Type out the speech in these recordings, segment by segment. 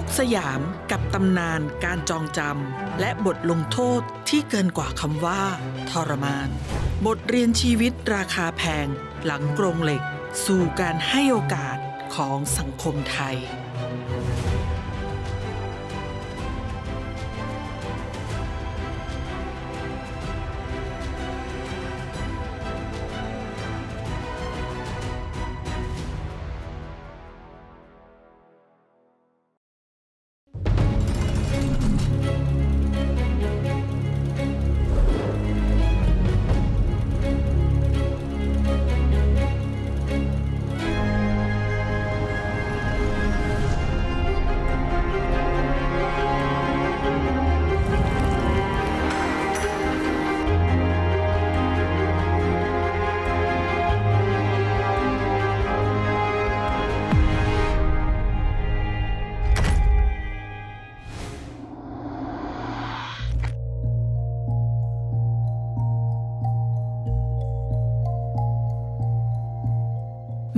คุกสยามกับตำนานการจองจำและบทลงโทษที่เกินกว่าคำว่า ทรมาน บทเรียนชีวิตราคาแพง หลังกรงเหล็ก สู่การให้โอกาสของสังคมไทย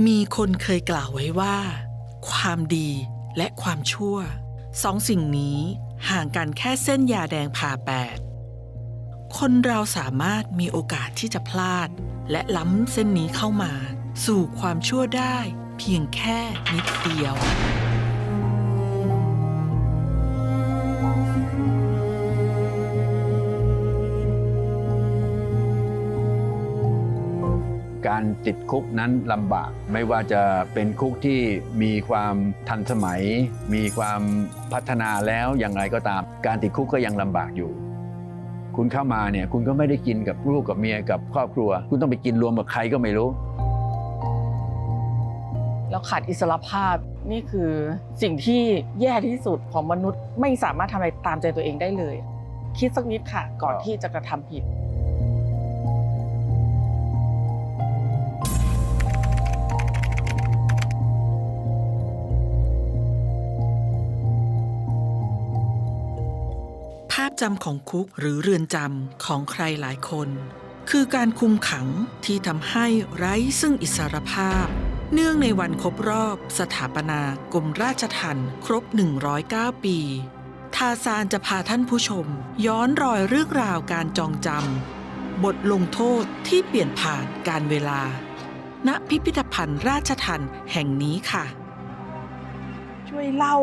มีคนเคยกล่าวไว้ว่า ความดีและความชั่วสองสิ่งนี้ห่างกันแค่เส้นยาแดงผ่าแปด คนเราสามารถมีโอกาสที่จะพลาด และล้ำเส้นนี้เข้ามา สู่ความชั่วได้เพียงแค่นิดเดียว การติดคุกนั้นลำบาก ไม่ว่าจะเป็นคุกที่มีความทันสมัย มีความพัฒนาแล้วอย่างไรก็ตาม การติดคุกก็ยังลำบากอยู่ คุณเข้ามาเนี่ยคุณก็ไม่ได้กินกับลูกกับเมียกับครอบครัว คุณต้องไปกินรวมกับใครก็ไม่รู้แล้วขาดอิสรภาพนี่คือสิ่งที่แย่ที่สุดของมนุษย์ไม่สามารถทำอะไรตามใจตัวเองได้เลย คิดสักนิดค่ะ ก่อนที่จะกระทำผิด จำของคุกหรือเรือนจำของใครหลายคน คือการคุมขังที่ทำให้ไร้ซึ่งอิสรภาพ เนื่องในวันครบรอบ สถาปนากรมราชทัณฑ์ครบ 109 ปีทาซานจะพาท่านผู้ชม ย้อนรอยเรื่องราวการจองจำบทลงโทษที่เปลี่ยนผ่านการเวลา ณพิพิธภัณฑ์ราชทัณฑ์แห่งนี้ค่ะ ช่วยเล่า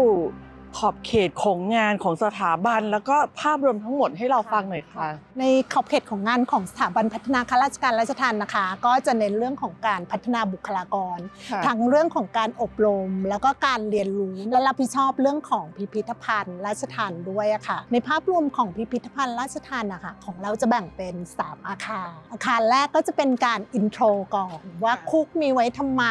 ขอบเขตของงานของสถาบัน แล้วก็ภาพรวมทั้งหมดให้เราฟังหน่อยค่ะ ในขอบเขตของงานของสถาบันพัฒนาข้าราชการราชทัณฑ์นะคะ ก็จะเน้นเรื่องของการพัฒนาบุคลากร ค่ะทั้งเรื่องของการอบรม แล้วก็การเรียนรู้และรับผิดชอบเรื่องของพิพิธภัณฑ์ราชทัณฑ์ด้วยอะค่ะ ในภาพรวมของพิพิธภัณฑ์ราชทัณฑ์นะคะของเราจะแบ่งเป็น 3 อาคาร อาคารแรกก็จะเป็นการอินโทรก่อนว่าคุกมีไว้ทำไม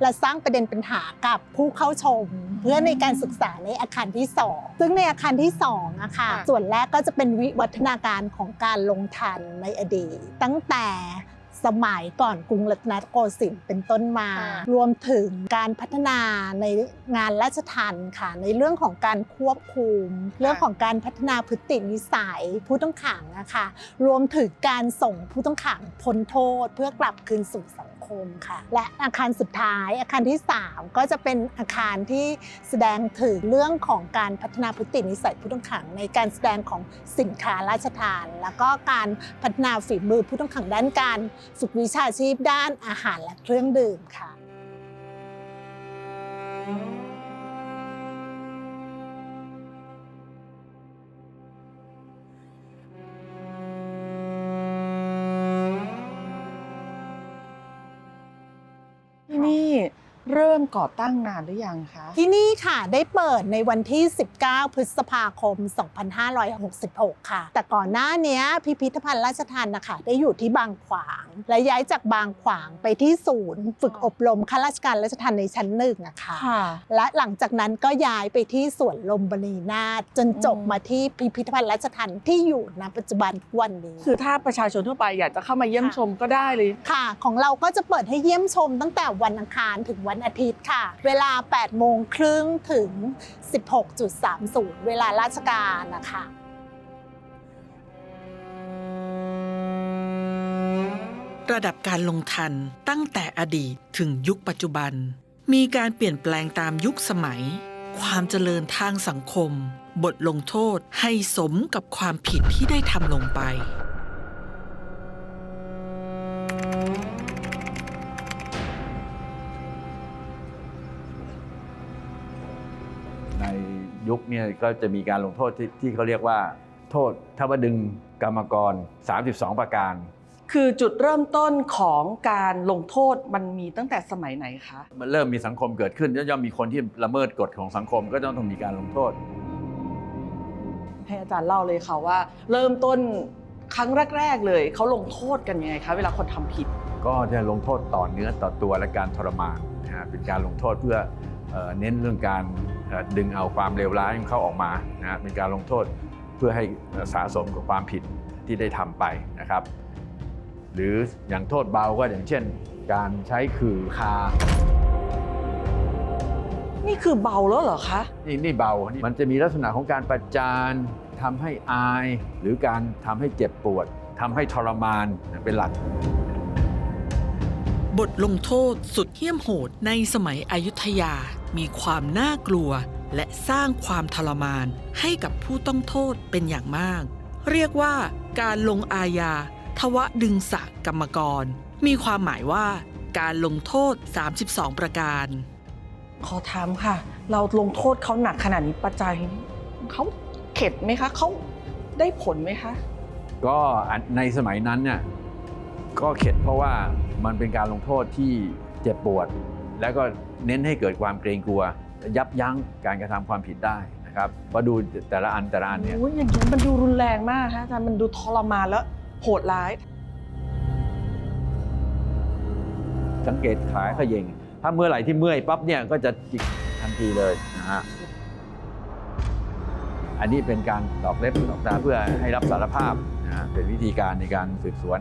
และสร้างประเด็นปัญหากับผู้เข้าชม เพื่อในการศึกษาในอาคารที่ 2 ซึ่งในอาคารที่2อะค่ะค่ะส่วนแรกก็จะเป็นวิวัฒนาการของการลงทันในอดีต ตั้งแต่ สมัยก่อนกรุงรัตนโกสินทร์เป็นต้นมาค่ะรวมถึงการพัฒนาในงานราชทัณฑ์ค่ะ ในเรื่องของการควบคุม เรื่องของการพัฒนาพฤตินิสัยผู้ต้องขังนะคะรวมถึงการส่งผู้ต้องขังพ้นโทษเพื่อกลับคืนสู่สังคมค่ะ และอาคารสุดท้ายอาคารที่ 3 ก็จะเป็นอาคารที่แสดงถึงเรื่องของการพัฒนาพฤตินิสัยผู้ต้องขัง ในการแสดงของสินค้าราชทาน แล้วก็การพัฒนาฝีมือผู้ต้องขังด้านการฝึกวิชาชีพด้านอาหารและเครื่องดื่มค่ะ เริ่มก่อตั้งนานหรือยังคะที่นี่ค่ะได้เปิดในวันที่ 19 พฤษภาคม 2566 ค่ะ แต่ก่อนหน้านี้พิพิธภัณฑ์ราชทัณฑ์นะคะได้อยู่ที่บางขวาง และย้ายจากบางขวางไปที่ศูนย์ ฝึกอบรมข้าราชการราชทัณฑ์ในชั้นหนึ่งนะคะค่ะและหลังจากนั้นก็ย้ายไปที่สวนลมบณีนาถจนจบอืมมาที่พิพิธภัณฑ์ราชทัณฑ์ที่อยู่ณปัจจุบันทุกวันนี้ คือถ้าประชาชนทั่วไปอยากจะเข้ามาเยี่ยมค่ะชมก็ได้เลยค่ะ ของเราก็จะเปิดให้เยี่ยมชมตั้งแต่วันอังคารถึงวันอาทิตย์ค่ะ เวลา 8 โมงครึ่งถึง 16.30 เวลาราชการนะคะระดับการลงทันตั้งแต่อดีตถึงยุคปัจจุบัน มีการเปลี่ยนแปลงตามยุคสมัย ความเจริญทางสังคม บทลงโทษให้สมกับความผิดที่ได้ทำลงไป ยุคเนี่ยก็จะมีการลงโทษที่ที่เขาเรียกว่า โทษทวดึงกรรมกร 32 ประการ คือจุดเริ่มต้นของการลงโทษมันมีตั้งแต่สมัยไหนคะ มันเริ่มมีสังคมเกิดขึ้นย่อมมีคนที่ละเมิดกฎของสังคมก็ต้องต้องมีการลงโทษ ให้อาจารย์เล่าเลยค่ะว่า เริ่มต้นครั้งแรก ๆ เลยเขาลงโทษกันยังไงคะเวลาคนทำผิด ก็จะลงโทษต่อเนื้อต่อตัวและการทรมานนะฮะเป็นการลงโทษเพื่อ เอ่อเน้นเรื่องการเอ่อดึงเอาความเลวร้ายของเขาออกมานะฮะเป็นการลงโทษเพื่อให้เอ่อสะสมกับความผิดที่ได้ทำไปนะครับ หรืออย่างโทษเบาก็อย่างเช่น การใช้ขื่อคา นี่คือเบาแล้วเหรอคะนี่นี่เบานี่มันจะมีลักษณะของการประจานทำให้อาย หรือการทำให้เจ็บปวดทำให้ทรมานเป็นหลักบทลงโทษสุดเหี้ยมโหดในสมัยอยุธยา มีความน่ากลัวและสร้างความทรมานให้กับผู้ต้องโทษเป็นอย่างมาก เรียกว่าการลงอาญาทวดึงสะกรรมกร มีความหมายว่าการลงโทษ 32 ประการ ขอถามค่ะ เราลงโทษเขาหนักขนาดนี้ประจัยเขาเข็ดไหมคะเขาได้ผลไหมคะ ก็อันในสมัยนั้นเนี่ยก็เข็ดเพราะว่ามันเป็นการลงโทษที่เจ็บปวด แล้วก็เน้นให้เกิดความเกรงกลัว ยับยั้งการกระทำความผิดได้นะครับเพราะดูแต่ละอันแต่ละอันเนี่ยโอ้ยอย่างนี้มันดูรุนแรงมากคะอาจารย์มันดูทรมานแล้วโหดร้าย สังเกตขาเขย่งถ้าเมื่อไหร่ที่เมื่อยปั๊บเนี่ยก็จะจิกทันทีเลยนะฮะอันนี้เป็นการตอกเล็บตอกตาเพื่อให้รับสารภาพนะฮะเป็นวิธีการในการสืบสวน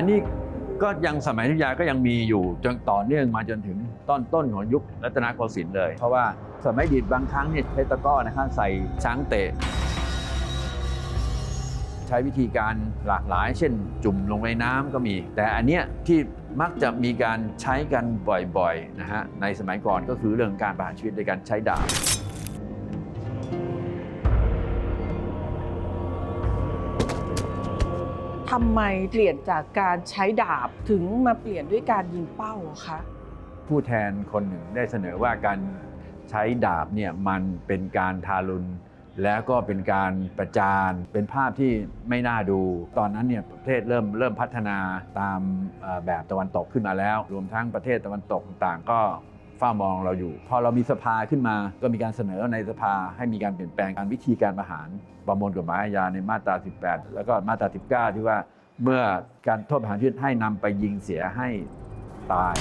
อันนี้ก็ยังสมัยอยุธยาก็ยังมีอยู่จนต่อเนื่องมาจนถึงต้นต้นของยุครัตนโกสินทร์เลย เพราะว่าสมัยอดีตบางครั้งเนี่ยใช้ตะกร้อนะครับใส่ช้างเตะ ใช้วิธีการหลากหลาย เช่น จุ่มลงในน้ำก็มี แต่อันเนี้ยที่มักจะมีการใช้กันบ่อยๆนะฮะในสมัยก่อนก็คือเรื่องการประหารชีวิตโดยการใช้ดาบ ทำไมเปลี่ยนจากการใช้ดาบถึงมาเปลี่ยนด้วยการยิงเป้าคะผู้แทนคนหนึ่งได้เสนอว่าการใช้ดาบเนี่ยมันเป็นการทารุณแล้วก็เป็นการประจานเป็นภาพที่ไม่น่าดู ตอนนั้นเนี่ยประเทศเริ่มเริ่มพัฒนาตามแบบตะวันตกขึ้นมาแล้ว รวมทั้งประเทศตะวันตกต่างก็ เฝ้ามองเราอยู่ พอเรามีสภาขึ้นมาก็มีการเสนอในสภาให้มีการเปลี่ยนแปลงการวิธีการประหารประมวลกฎหมายอาญาในมาตรา 18 แล้วก็มาตรา 19 ที่ว่าเมื่อการโทษประหารชีวิตให้นำไปยิงเสียให้ตาย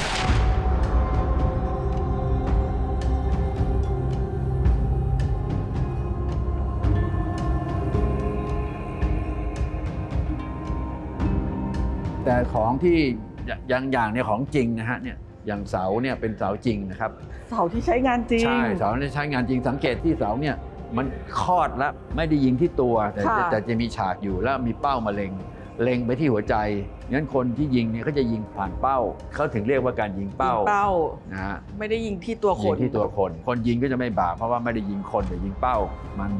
แต่ของที่อย่างอย่างเนี่ยของจริงนะฮะเนี่ย อย่างเสาเนี่ยเป็นเสาจริงนะครับ เสาที่ใช้งานจริง ใช่เสาเนี่ยใช้งานจริงสังเกตที่เสาเนี่ยมันคลอดแล้วไม่ได้ยิงที่ตัว แต่ค่ะ แต่จะมีฉากอยู่แล้วมีเป้ามาเล็งเล็งไปที่หัวใจงั้นคนที่ยิงเนี่ยก็จะยิงผ่านเป้าเขาถึงเรียกว่าการยิงเป้ายิงเป้า นะฮะ ไม่ได้ยิงที่ตัวคยิน งที่ตัวคน คนยิงก็จะไม่บาปเพราะว่าไม่ได้ยิงคนแต่ยิงเป้า มัน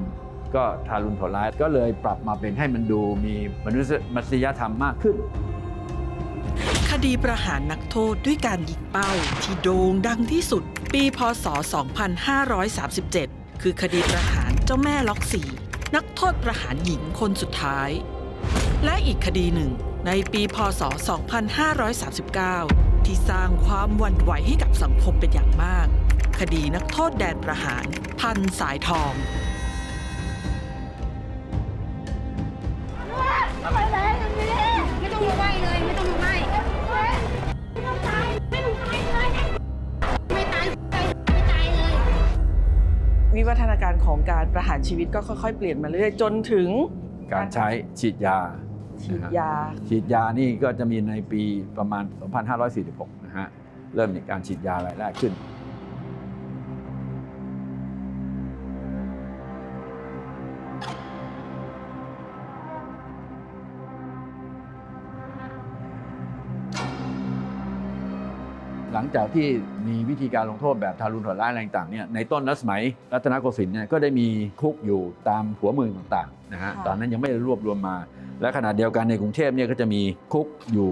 ก็ทารุณโหดร้ายก็เลยปรับมาเป็นให้มันดูมีมนุษยธรรมมากขึ้นค ดีประหารนักโทษด้วยการยิงเป้า ที่โด่งดังที่สุด ปีพศ 2537 คือคดีประหารเจ้าแม่ล็อกสีนักโทษประหารหญิงคนสุดท้าย และอีกคดีหนึ่ง ในปีพศ 2539 ที่สร้างความวั่นไหวให้กับสังคมเป็นอย่างมาก คดีนักโทษแดนประหาร พันสายทอง ของการประหารชีวิตก็ค่อยๆ เปลี่ยนมาเรื่อยๆจนถึงการใช้ฉีดยาฉฉีดนะฮะยา ฉีดยานี่ก็จะมีในปีประมาณ 2546 นะฮะ เริ่มมีการฉีดยารายแรกขึ้น หลังจากที่มีวิธีการลงโทษแบบทารุณโหดร้ายอะไรต่างๆเนี่ยในต้นรัชสมัยรัตนโกสินทร์เนี่ยก็ได้มีคุกอยู่ตามหัวเมืองต่างๆนะฮะค่ะตอนนั้นยังไม่ได้รวบรวมมา และขณะเดียวกันในกรุงเทพเนี่ยก็จะมีคุกอยู่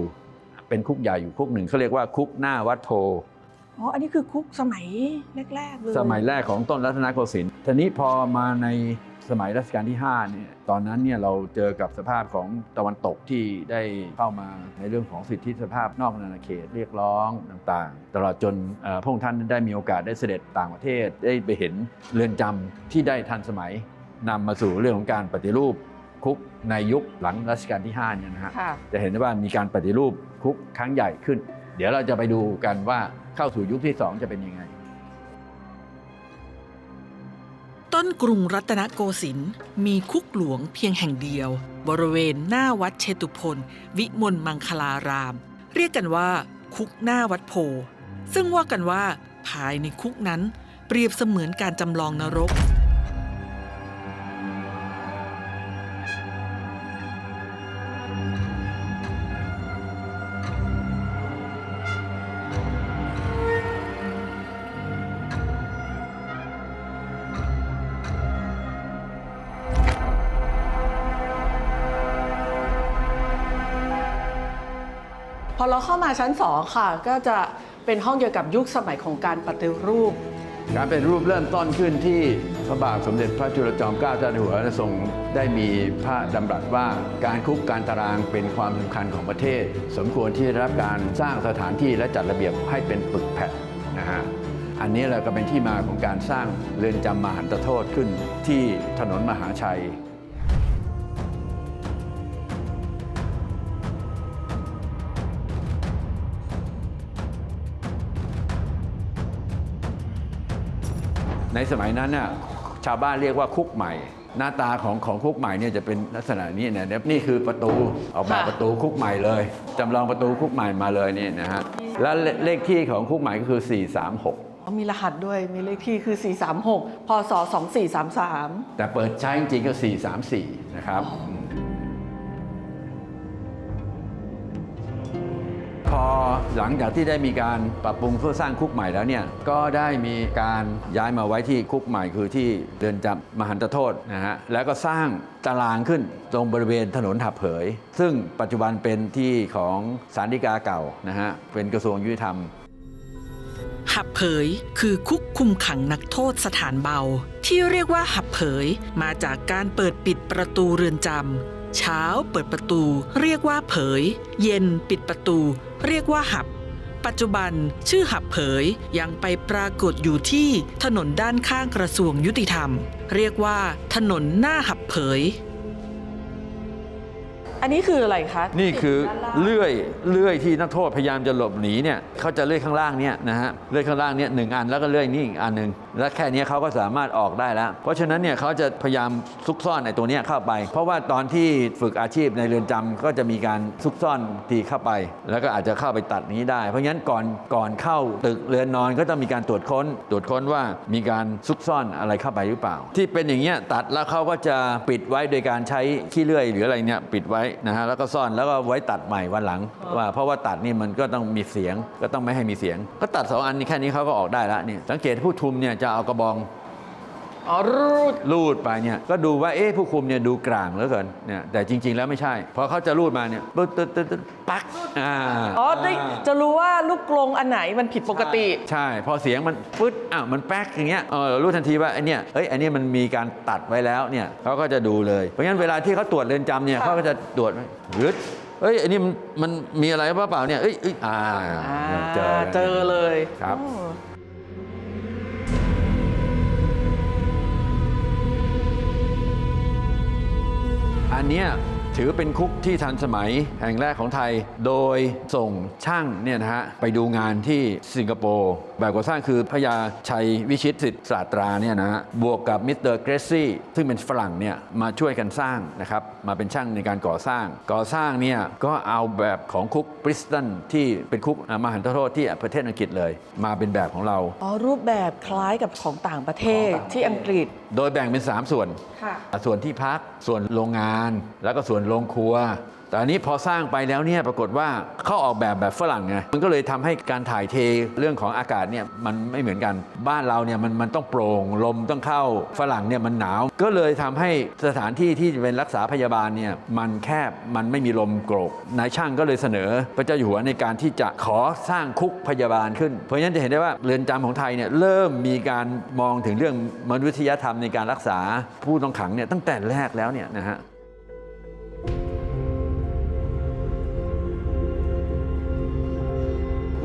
เป็นคุกใหญ่อยู่คุกหนึ่งเขาเรียกว่าคุกหน้าวัดโพ อ๋อ อันนี้คือคุกสมัยแรกๆเลย สมัยแรกของต้นรัตนโกสินทร์ทีนี้พอมาในสมัยรัชกาลที่5เนี่ย ตอนนั้นเนี่ยเราเจอกับสภาพของตะวันตกที่ได้เข้ามาในเรื่องของสิทธิสภาพนอกอาณาเขตเรียกร้องต่างๆ ตลอดจนพระองค์ท่านได้มีโอกาสได้เสด็จต่างประเทศได้ไปเห็นเรือนจำที่ได้ทันสมัยนำมาสู่เรื่องของการปฏิรูปคุกในยุคหลังรัชกาลที่5เนี่ยนะฮะ จะเห็นได้ว่ามีการปฏิรูปคุกครั้งใหญ่ขึ้น เดี๋ยวเราจะไปดูกันว่า เข้าสู่ยุคที่ 2 จะเป็นยังไง ต้นกรุงรัตนโกสินทร์มีคุกหลวงเพียงแห่งเดียว บริเวณหน้าวัดเชตุพนวิมลมังคลาราม เรียกกันว่าคุกหน้าวัดโพ ซึ่งว่ากันว่าภายในคุกนั้นเปรียบเสมือนการจำลองนรก เราเข้ามาชั้น 2 ค่ะ ก็จะเป็นห้องเกี่ยวกับยุคสมัยของการปฏิรูป การเป็นรูปเริ่มต้นขึ้นที่พระบาทสมเด็จพระจุลจอมเกล้าเจ้าอยู่หัวทรงได้มีพระดำรัสว่าการคุกการตารางเป็นความสำคัญของประเทศ สมควรที่ได้รับการสร้างสถานที่และจัดระเบียบให้เป็นปึกแผ่นนะฮะอันนี้แหละก็เป็นที่มาของการสร้างเรือนจำมหันตโทษขึ้นที่ถนนมหาชัย ในสมัยนั้นน่ะชาวบ้านเรียกว่าคุกใหม่ หน้าตาของของคุกใหม่เนี่ยจะเป็นลักษณะนี้เนี่ยนี่คือประตูออกแบบค่ะประตูคุกใหม่เลยจำลองประตูคุกใหม่มาเลยนี่นะฮะแล้วเลเลขที่ของคุกใหม่ก็คือ 436มีรหัสด้วยมีเลขที่คือ 436 พศ 2433 แต่เปิดใช้จริงๆก็ 434 นะครับ อหลังจากที่ได้มีการปรับปรุงเพื่อสร้างคุกใหม่แล้วเนี่ยก็ได้มีการย้ายมาไว้ที่คุกใหม่คือที่เรือนจำมหันตโทษนะฮะแล้วก็สร้างตารางขึ้นตรงบริเวณถนนหับเผย ซึ่งปัจจุบันเป็นที่ของสารดีกาเก่านะฮะเป็นกระทรวงยุติธรรมหับเผยคือคุกคุมขังนักโทษสถานเบา ที่เรียกว่าหับเผยมาจากการเปิดปิดประตูเรือนจำเช้าเปิดประตู เรียกว่าเผย เย็นปิดประตู เรียกว่าหับ ปัจจุบันชื่อหับเผยยังไปปรากฏอยู่ที่ถนนด้านข้างกระทรวงยุติธรรม เรียกว่าถนนหน้าหับเผย อันนี้คืออะไรคะนี่คือติดด้านล่างเลื่อยเลื่อยที่นักโทษพยายามจะหลบหนีเนี่ยเขาจะเลื่อยข้างล่างเนี่ยนะฮะเลื่อยข้างล่างเนี่ยหนึ่งอันแล้วก็เลื่อยนี่อีกอันหนึ่ง แล้วแค่นี้เขาก็สามารถออกได้แล้ว เพราะฉะนั้นเนี่ยเขาจะพยายามซุกซ่อนในตัวนี้เข้าไป เพราะว่าตอนที่ฝึกอาชีพในเรือนจำก็จะมีการซุกซ่อนทีเข้าไป แล้วก็อาจจะเข้าไปตัดนี้ได้ เพราะฉะนั้นก่อนก่อนเข้าตึกเรือนนอนก็ต้องมีการตรวจค้น ตรวจค้นว่ามีการซุกซ่อนอะไรเข้าไปหรือเปล่า ที่เป็นอย่างเงี้ยตัดแล้วเขาก็จะปิดไว้โดยการใช้ขี้เลื่อยหรืออะไรเนี่ยปิดไว้นะฮะแล้วก็ซ่อนแล้วก็ไว้ตัดใหม่วันหลังว่าเพราะว่าตัดนี่มันก็ต้องมีเสียงก็ต้องไม่ให้มีเสียง ก็ตัดสองอันนี้แค่นี้เขาก็ออกได้แล้วนี่สังเกตผู้ทุมเนี่ยจะเอากระบองอ๋อรูดลูดไปเนี่ยก็ดูว่าเอ๊ะผู้คุมเนี่ยดูกลางเหลือเกินเนี่ยแต่จริง ๆ แล้วไม่ใช่พอเขาจะลูดมาเนี่ยปึ๊ดตึ๊ดตึ๊ดตึ๊ดปักอ่าอ๋อได้จะรู้ว่าลูกกลงอันไหนมันผิดปกติ ใช่ พอเสียงมันปึ๊ดอ้าวมันแป๊กอย่างเงี้ยเออเรารู้ทันทีว่าไอเนี่ยเอ้ยอันนี้มันมีการตัดไว้แล้วเนี่ยเขาก็จะดูเลยเพราะฉะนั้นเวลาที่เขาตรวจเรือนจำเนี่ยค่ะเขาก็จะตรวจไว้หรือเอ้ยอันนี้มันมันมีอะไรบ้าเปล่าเนี่ยเอ้ยเอ้ยอ่าอ่าเจอเจอเลยครับ อันเนี้ยถือเป็นคุกที่ทันสมัยแห่งแรกของไทย โดยส่งช่างเนี่ยนะฮะไปดูงานที่สิงคโปร์แบบก่อสร้างคือพระยาชัยวิชิตสิทธิศาสตราเนี่ยนะฮะบวกกับมิสเตอร์เกรซี่ซึ่งเป็นฝรั่งเนี่ยมาช่วยกันสร้างนะครับมาเป็นช่างในการก่อสร้าง ก่อสร้างเนี่ยก็เอาแบบของคุกบริสตันที่เป็นคุกอ่ามหันตโทษที่ประเทศอังกฤษเลย มาเป็นแบบของเราอ๋อรูปแบบคล้ายกับของต่างประเทศที่อังกฤษ โดยแบ่งเป็น 3 ส่วนค่ะส่วนที่พักส่วนโรงงาน แล้วก็ส่วนโรงครัว แต่อันนี้พอสร้างไปแล้วเนี่ยปรากฏว่าเขาออกแบบแบบฝรั่งไงมันก็เลยทำให้การถ่ายเทเรื่องของอากาศเนี่ยมันไม่เหมือนกันบ้านเราเนี่ยมันมันต้องโปร่งลมต้องเข้าฝรั่งเนี่ยมันหนาว ก็เลยทำให้สถานที่ที่เป็นรักษาพยาบาลเนี่ยมันแคบมันไม่มีลมโกรกนายช่างก็เลยเสนอพระเจ้าอยู่หัวในการที่จะขอสร้างคุกพยาบาลขึ้น เพราะฉะนั้นจะเห็นได้ว่าเรือนจำของไทยเนี่ยเริ่มมีการมองถึงเรื่องมนุษยธรรมในการรักษาผู้ต้องขังเนี่ยตั้งแต่แรกแล้วเนี่ยนะฮะ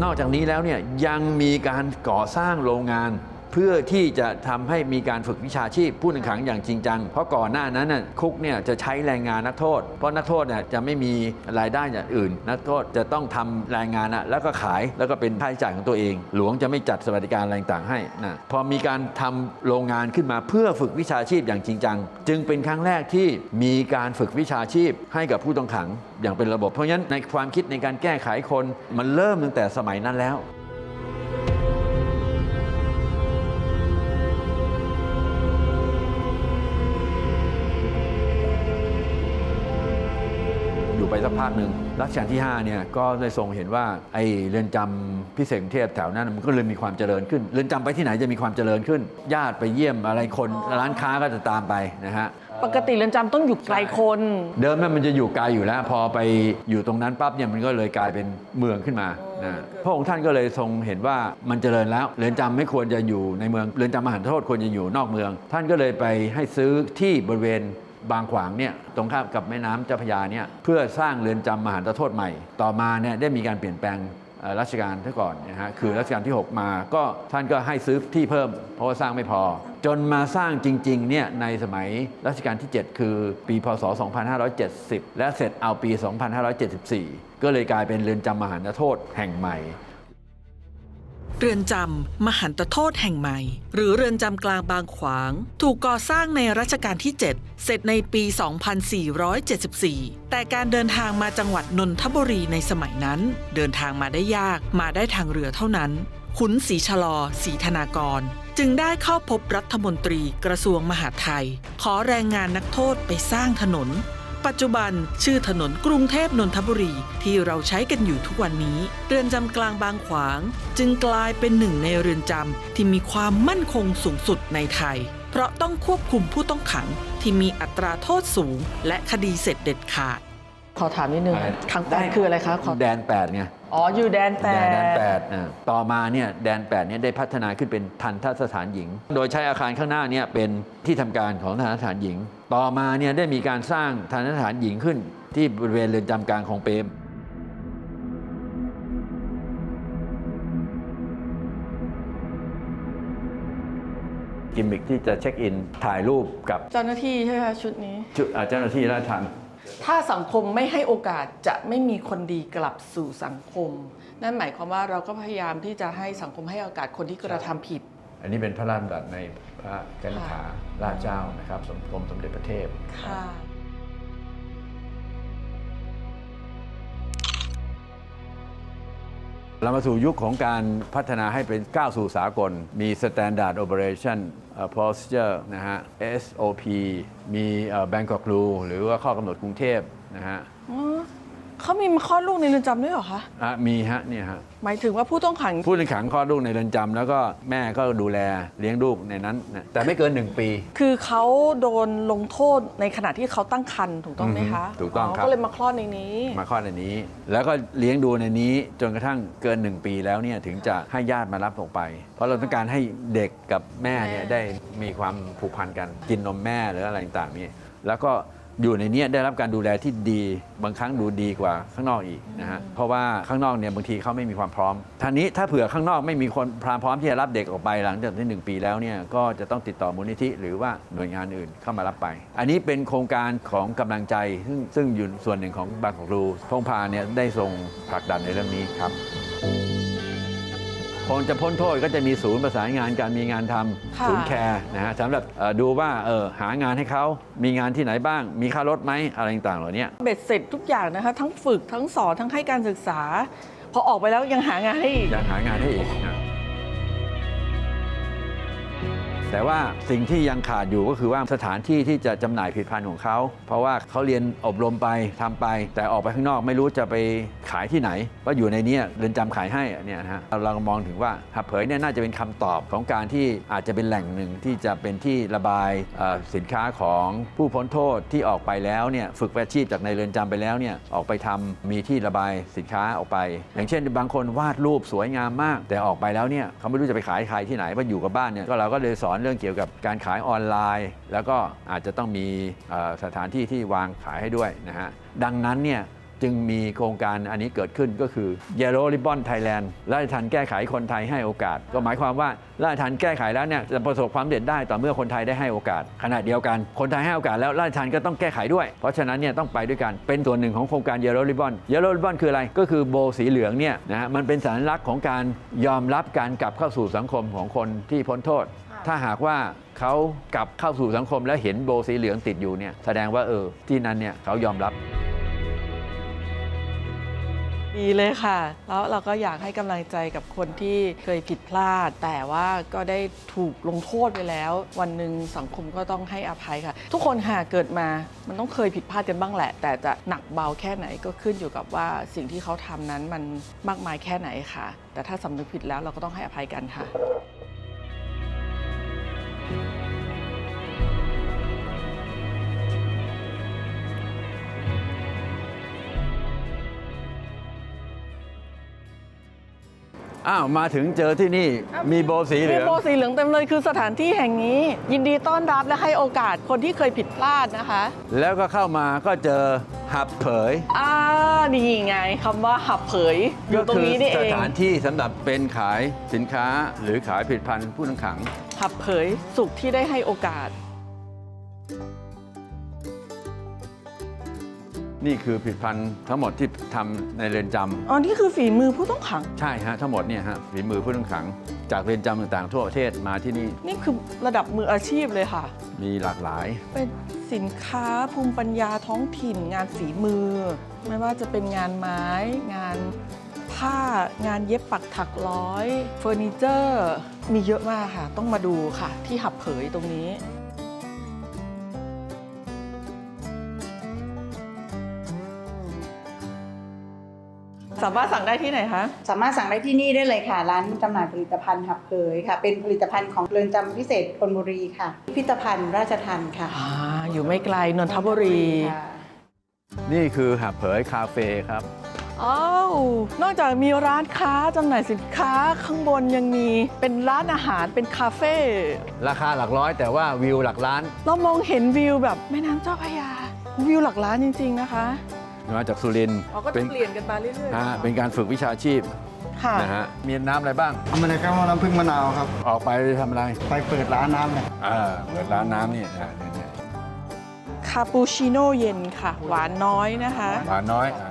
นอกจากนี้แล้วเนี่ยยังมีการก่อสร้างโรงงาน เพื่อที่จะทำให้มีการฝึกวิชาชีพผู้ต้องขังอย่างจริงจัง เพราะก่อนหน้านั้นน่ะคุกเนี่ยจะใช้แรงงานนักโทษ เพราะนักโทษเนี่ยจะไม่มีรายได้อย่างอื่น นักโทษจะต้องทำแรงงานอะแล้วก็ขายแล้วก็เป็นค่าใช้จ่ายของตัวเอง หลวงจะไม่จัดสวัสดิการอะไรต่างให้นะพอมีการทำโรงงานขึ้นมาเพื่อฝึกวิชาชีพอย่างจริงจัง จึงเป็นครั้งแรกที่มีการฝึกวิชาชีพให้กับผู้ต้องขังอย่างเป็นระบบ เพราะฉะนั้นในความคิดในการแก้ไขคนมันเริ่มตั้งแต่สมัยนั้นแล้ว อยู่ไปสักพักหนึ่งรัชกาลที่5เนี่ยก็ได้ทรงเห็นว่าไอ้เรือนจำพิเศษกรุงเทพแถวนั้นมันก็เลยมีความเจริญขึ้น เรือนจำไปที่ไหนจะมีความเจริญขึ้น ญาติไปเยี่ยมอะไรคนร้านค้าก็จะตามไปนะฮะปกติเรือนจำต้องอยู่ไกลคน เดิมนั้นมันจะอยู่ไกลอยู่แล้ว พอไปอยู่ตรงนั้นปั๊บเนี่ยมันก็เลยกลายเป็นเมืองขึ้นมานะพระองค์ท่านก็เลยทรงเห็นว่ามันเจริญแล้วเรือนจำไม่ควรจะอยู่ในเมืองเรือนจำมหาโทษควรจะอยู่นอกเมือง ท่านก็เลยไปให้ซื้อที่บริเวณ บางขวางเนี่ยตรงข้ามกับแม่น้ำเจ้าพระยาเนี่ยเพื่อสร้างเรือนจำมหาโทษใหม่ ต่อมาเนี่ยได้มีการเปลี่ยนแปลงรัชกาลที่ก่อนนะฮะคือรัชกาลที่ 6 มาก็ท่านก็ให้ซื้อที่เพิ่ม เพราะว่าสร้างไม่พอ จนมาสร้างจริงๆเนี่ยในสมัยรัชกาลที่ 7 คือปีพศ 2570 และเสร็จเอาปี 2574 ก็เลยกลายเป็นเรือนจำมหาโทษแห่งใหม่ เรือนจำมหันตโทษแห่งใหม่ หรือเรือนจำกลางบางขวาง ถูกก่อสร้างในรัชกาลที่ 7 เสร็จในปี 2474 แต่การเดินทางมาจังหวัดนนทบุรีในสมัยนั้น เดินทางมาได้ยากมาได้ทางเรือเท่านั้น ขุนศรีชะลอศรีธนากร จึงได้เข้าพบรัฐมนตรีกระทรวงมหาดไทย ขอแรงงานนักโทษไปสร้างถนน ปัจจุบันชื่อถนนกรุงเทพนนทบุรีที่เราใช้กันอยู่ทุกวันนี้ เรือนจำกลางบางขวาง จึงกลายเป็นหนึ่งในเรือนจำที่มีความมั่นคงสูงสุดในไทย เพราะต้องควบคุมผู้ต้องขังที่มีอัตราโทษสูง และคดีเสร็จเด็ดขาด ขอถามนิดนึงอะไรทางแปดคืออะไรคะขอแดน8ไง อ๋ออยู่แดนแปแดนแดนดแปดอ่าต่อมาเนี่ยแดน8เนี่ยได้พัฒนาขึ้นเป็นทันทสถานหญิง โดยใช้อาคารข้างหน้าเนี่ยเป็นที่ทำการของทันทสถานหญิง ต่อมาเนี่ยได้มีการสร้างทันทสถานหญิงขึ้น ที่บริเวณเรือนจำกลางของเปรมกิมมิคที่จะเช็คอินถ่ายรูปกับเจ้าหน้าที่ใช่ไหมคะชุดนี้ชุดอ่าเจ้าหน้าที่ราชทัณฑ์ ถ้าสังคมไม่ให้โอกาสจะไม่มีคนดีกลับสู่สังคม นั่นหมายความว่าเราก็พยายามที่จะให้สังคมให้โอกาสคนที่กระทำผิด อันนี้เป็นพระราชดำรัสในพระกนิษฐาราชเจ้านะครับสมกรมสมเด็จพระเทพค่ะ เรามาสู่ยุคของการพัฒนาให้เป็นก้าวสู่สากล มี Standard Operation Procedure นะฮะ SOP มี Bangkok Rule หรือว่าข้อกำหนดกรุงเทพนะฮะ เขามีมาคลอดลูกในเรือนจำด้วยเหรอคะ อะมีฮะเนี่ยฮะหมายถึงว่าผู้ต้องขัง ผู้ต้องขังคลอดลูกในเรือนจำแล้วก็แม่ก็ดูแลเลี้ยงลูกในนั้นนะแต่ไม่เกิน 1 ปี คือเขาโดนลงโทษในขณะที่เขาตั้งครรภ์ถูกต้องไหมคะอือฮึถูกต้องครับ ก็เลยมาคลอดในนี้ มาคลอดในนี้ แล้วก็เลี้ยงดูในนี้จนกระทั่งเกิน 1 ปีแล้วเนี่ยถึงจะให้ญาติมารับออกไป เพราะเราต้องการให้เด็กกับแม่เนี่ยแม่ ได้มีความผูกพันกันกินนมแม่หรืออะไรต่างๆนี่แล้วก็ อยู่ในเนี้ยได้รับการดูแลที่ดีบางครั้งดูดีกว่าข้างนอกอีกนะฮะเพราะว่าข้างนอกเนี่ยบางทีเขาไม่มีความพร้อมท่านี้ถ้าเผื่อข้างนอกไม่มีคนพร้อมพร้อมที่จะรับเด็กออกไปหลังจากที่หนึ่งปีแล้วเนี่ยก็จะต้องติดต่อมูลนิธิหรือว่าหน่วยงานอื่นเข้ามารับไป อันนี้เป็นโครงการของกำลังใจซึ่งซึ่งอยู่ส่วนหนึ่งของบางของรูพงพาเนี่ยได้ทรงผลักดันในเรื่องนี้ครับ คงจะพ้นโทษก็จะมีศูนย์ประสานงานการมีงานทำค่ะ ศูนย์แคร์นะฮะสำหรับเอ่อดูว่าเออหางานให้เขามีงานที่ไหนบ้าง มีค่ารถไหมอะไรต่างๆเหล่านี้ เบ็ดเสร็จทุกอย่างนะคะ ทั้งฝึกทั้งสอนทั้งให้การศึกษา พอออกไปแล้วยังหางานให้อีกยังหางานให้อีกนะแต่ว่าสิ่งที่ยังขาดอยู่ก็คือว่าสถานที่ที่จะจำหน่ายผลิตภัณฑ์ของเขา เพราะว่าเขาเรียนอบรมไปทำไป แต่ออกไปข้างนอกไม่รู้จะไป ขายที่ไหน ว่าอยู่ในนี้เรือนจำขายให้เนี่ยนะฮะเราเรามองถึงว่าหับเผยเนี่ยน่าจะเป็นคำตอบของการที่อาจจะเป็นแหล่งหนึ่งที่จะเป็นที่ระบายสินค้าของผู้พ้นโทษที่ออกไปแล้วเนี่ยฝึกอาชีพจากในเรือนจำไปแล้วเนี่ยออกไปทำมีที่ระบายสินค้าออกไป อย่างเช่น บางคนวาดรูปสวยงามมาก แต่ออกไปแล้วเนี่ยเขาไม่รู้จะไปขายใครที่ไหนว่าอยู่กับบ้านเนี่ยก็เราก็เลยสอนเรื่องเกี่ยวกับการขายออนไลน์ แล้วก็อาจจะต้องมีสถานที่ที่วางขายให้ด้วยนะฮะดังนั้นเนี่ย จึงมีโครงการอันนี้เกิดขึ้นก็คือ Yellow Ribbon Thailand ราชทันแก้ไขคนไทยให้โอกาส ก็หมายความว่าราชทันแก้ไขแล้วเนี่ยจะประสบความสำเร็จได้ต่อเมื่อคนไทยได้ให้โอกาส ขณะเดียวกัน คนไทยให้โอกาสแล้วราชทันก็ต้องแก้ไขด้วย เพราะฉะนั้นเนี่ยต้องไปด้วยกันเป็นส่วนหนึ่งของโครงการ Yellow Ribbon Yellow Ribbon คืออะไรก็คือโบสีเหลืองเนี่ยนะฮะมันเป็นสัญลักษณ์ของการยอมรับการกลับเข้าสู่สังคมของคนที่พ้นโทษ ถ้าหากว่าเขากลับเข้าสู่สังคมแล้วเห็นโบสีเหลืองติดอยู่เนี่ยแสดงว่าเออที่นั้นเนี่ยเขายอมรับ ดีเลยค่ะ แล้วเราก็อยากให้กำลังใจกับคนที่เคยผิดพลาด แต่ว่าก็ได้ถูกลงโทษไปแล้ว วันหนึ่งสังคมก็ต้องให้อภัยค่ะ ทุกคนค่ะเกิดมามันต้องเคยผิดพลาดกันบ้างแหละ แต่จะหนักเบาแค่ไหนก็ขึ้นอยู่กับว่าสิ่งที่เขาทำนั้นมันมากมายแค่ไหนค่ะ แต่ถ้าสำนึกผิดแล้วเราก็ต้องให้อภัยกันค่ะ อ้าวมาถึงเจอที่นี่มีโบสีเหลืมีอง โบสีเหลืองเต็มเลยคือสถานที่แห่งนี้ ยินดีต้อนรับและให้โอกาสคนที่เคยผิดพลาดนะคะแล้วก็เข้ามาก็เจอหับเผยอ่านี่ไงคำว่าหับเผยอยู่ตรงนี้นี่เอก็คืงสถานที่สำหรับเป็นขายสินค้าหรือขายผลิตภัณฑ์ผู้ต้องขัง หับเผยสุขที่ได้ให้โอกาส นี่คือผลิตภัณฑ์ทั้งหมดที่ทำในเรือนจำอ๋อนี่คือฝีมือผู้ต้องขัง ใช่ฮะทั้งหมดเนี่ยฮะฝีมือผู้ต้องขัง จากเรือนจำต่างๆ ทั่วประเทศมาที่นี่นี่คือระดับมืออาชีพเลยค่ะ มีหลากหลาย เป็นสินค้าภูมิปัญญาท้องถิ่น งานฝีมือ ไม่ว่าจะเป็นงานไม้ งานผ้างานเย็บปักถักร้อย เฟอร์นิเจอร์ มีเยอะมากค่ะ ต้องมาดูค่ะ ที่หับเผยตรงนี้ สามารถสั่งได้ที่ไหนคะ สามารถสั่งได้ที่นี่ได้เลยค่ะ ร้านจำหน่ายผลิตภัณฑ์หับเผยค่ะ เป็นผลิตภัณฑ์ของเรือนจำพิเศษธนบุรีค่ะ พิพิธภัณฑ์ราชทันค่ะอ่าอยู่ไม่ไกลนนทบุรี ค่ะนี่คือหับเผยคาเฟ่ครับ อ้าว นอกจากมีร้านค้าจำหน่ายสินค้าข้างบนยังมีเป็นร้านอาหารเป็นคาเฟ่ ราคาหลักร้อยแต่ว่าวิวหลักล้าน เรามองเห็นวิวแบบแม่น้ำเจ้าพระยา วิวหลักล้านจริง ๆ นะคะ มาจากสุรินทร์เราก็จะเปลี่ยนกันมาเรื่อยฮะเป็นการฝึกวิชาชีพๆค่ะนะฮะมีน้ำอะไรบ้าง อเมริกาโน่น้ำผึ้งมะนาวครับ ออกไปทำอะไรไปเปิดร้านน้ำเนี่ยอ่าเปิดร้านน้ำนี่นะเนี่ยเนี่ยคาปูชิโน่เย็นค่ะ หวานน้อยนะคะ หวานน้อยอ่าไอ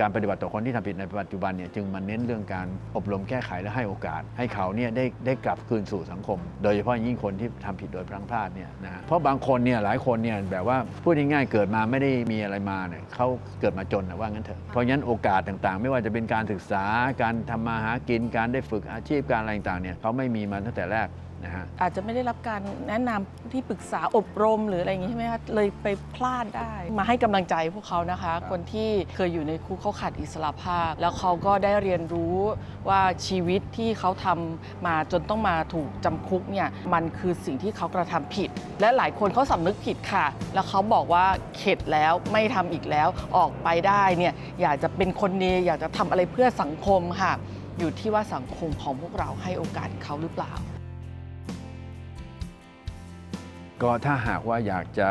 การปฏิบัติต่อคนที่ทำผิดในปัจจุบันเนี่ยจึงมาเน้นเรื่องการอบรมแก้ไขและให้โอกาส ให้เขาเนี่ยได้ได้กลับคืนสู่สังคม โดยเฉพาะยิ่งคนที่ทำผิดโดยพลั้งพลาดเนี่ยนะเพราะบางคนเนี่ยหลายคนเนี่ยแบบว่าพูดง่ายๆเกิดมาไม่ได้มีอะไรมาเนี่ยเขาเกิดมาจนนะว่างั้นเถอะเพราะฉะนั้นโอกาสต่างๆ ไม่ว่าจะเป็นการศึกษาการทำมาหากินการได้ฝึกอาชีพการอะไรต่างๆเนี่ยเขาไม่มีมาตั้งแต่แรก นะฮะอาจจะไม่ได้รับการแนะนำที่ปรึกษาอบรมหรืออะไรอย่างนี้ใช่ไหมคะเลยไปพลาดได้ มาให้กำลังใจพวกเขานะคะ คนที่เคยอยู่ในคุกเขาขาดอิสระภาพ แล้วเขาก็ได้เรียนรู้ว่าชีวิตที่เขาทำมาจนต้องมาถูกจำคุกเนี่ยมันคือสิ่งที่เขากระทำผิด และหลายคนเขาสำนึกผิดค่ะ แล้วเขาบอกว่าเข็ดแล้วไม่ทำอีกแล้วออกไปได้เนี่ยอยากจะเป็นคนดีอยากจะทำอะไรเพื่อสังคมค่ะ อยู่ที่ว่าสังคมของพวกเราให้โอกาสเขาหรือเปล่า ก็ถ้าหากว่าอยากจะ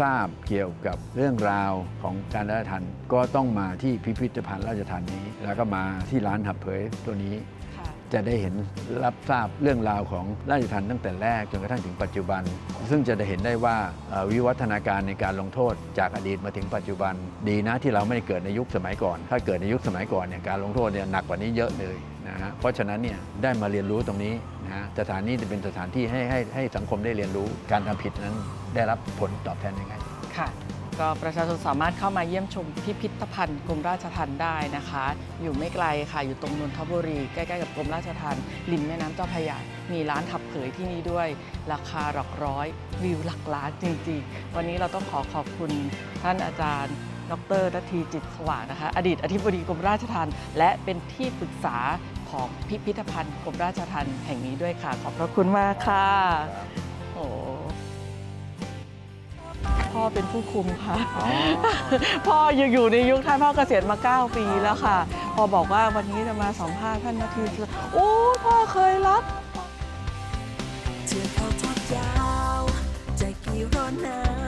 ทราบเกี่ยวกับเรื่องราวของการราชทันก็ต้องมาที่พิพิธภัณฑ์ราชทันนี้ แล้วก็มาที่ร้านหับเผยตัวนี้ค่ะจะได้เห็นรับทราบเรื่องราวของราชทันตั้งแต่แรกจนกระทั่งถึงปัจจุบัน ซึ่งจะได้เห็นได้ว่าเอ่อวิวัฒนาการในการลงโทษจากอดีตมาถึงปัจจุบัน ดีนะที่เราไม่ได้เกิดในยุคสมัยก่อน ถ้าเกิดในยุคสมัยก่อนเนี่ยการลงโทษเนี่ยหนักกว่านี้เยอะเลย นะฮะเพราะฉะนั้นเนี่ยได้มาเรียนรู้ตรงนี้นะฮะสถานนี้จะเป็นสถานที่ให้ให้ให้สังคมได้เรียนรู้การทำผิดนั้นได้รับผลตอบแทนยังไงค่ะ ก็ประชาชนสามารถเข้ามาเยี่ยมชมพิพิธภัณฑ์กรมราชทัณฑ์ได้นะคะ อยู่ไม่ไกลค่ะ อยู่ตรงนนทบุรี ใกล้ๆกับกรมราชทัณฑ์ริมแม่น้ำเจ้าพระยา มีร้านถับเผยที่นี่ด้วย ราคาหลักร้อย วิวหลักล้านจริงๆ วันนี้เราต้องขอขอบคุณท่านอาจารย์ดรนาทีจิตสว่างนะคะ อดีตอธิบดีกรมราชทัณฑ์และเป็นที่ปรึกษา ของพิพิธภัณฑ์กรมราชทัณฑ์แห่งนี้ด้วยค่ะ ขอบพระคุณมากค่ะโอ้พ่อเป็นผู้คุมค่ะ พ่อยังอยู่ในยุคท่านพ่อเกษียณมา 9 ปีแล้วค่ะ พอบอกว่าวันนี้จะมาสัมภาษณ์ท่านนาทีโอ้พ่อเคยรับเทือกเขาทอดยาวใจกี่ร้อนหนาว